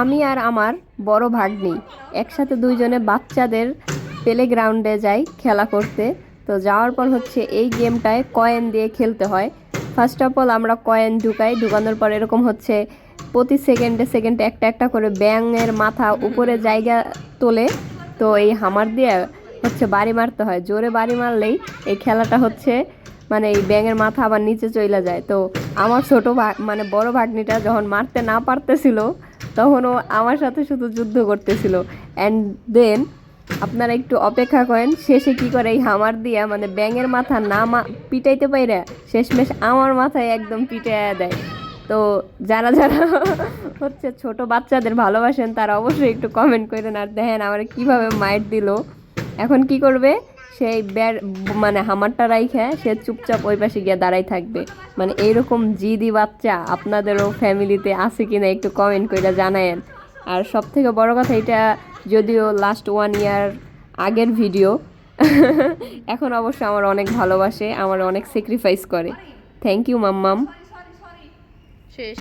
আমি আর আমার বড় ভাগ্নি একসাথে দুইজনে বাচ্চাদের প্লে গ্রাউন্ডে যাই খেলা করতে। তো যাওয়ার পর হচ্ছে এই গেমটায় কয়েন দিয়ে খেলতে হয়। ফার্স্ট অফ অল আমরা কয়েন ঢুকাই, ঢুকানোর পর এরকম হচ্ছে প্রতি সেকেন্ডে সেকেন্ডে একটা একটা করে ব্যাঙের মাথা উপরে জায়গা তোলে। তো এই হামার দিয়ে হচ্ছে বাড়ি মারতে হয়। জোরে বাড়ি মারলেই এই খেলাটা হচ্ছে মানে এই ব্যাঙের মাথা আবার নিচে চলে যায়। তো আমার ছোটো মানে বড় ভাগ্নিটা যখন মারতে না পারতেছিল তখন ও আমার সাথে শুধু যুদ্ধ করতেছিল। অ্যান্ড দেন আপনারা একটু অপেক্ষা করেন, শেষে কি করে এই হামার দিয়া মানে ব্যাঙের মাথা না মা পিটাইতে পাইরা শেষমেশ আমার মাথায় একদম পিটাইয়া দেয়। তো যারা যারা হচ্ছে ছোট বাচ্চাদের ভালোবাসেন, তারা অবশ্যই একটু কমেন্ট করেন আর দেখেন আমার কীভাবে মাইট দিল। এখন কি করবে? সেই ব্যার মানে হামারটা রাইখে সে চুপচাপ ওই পাশে গিয়ে দাঁড়াই থাকবে। মানে এইরকম জিদি বাচ্চা আপনাদেরও ফ্যামিলিতে আছে কিনা একটু কমেন্ট করে জানায়েন। আর সব থেকে বড় কথা এটা, যদিও লাস্ট ওয়ান ইয়ার আগের ভিডিও এখন অবশ্য আমার অনেক ভালোবাসে, আমার অনেক স্যাক্রিফাইস করে। থ্যাংক ইউ মাম্মাম। শেষ।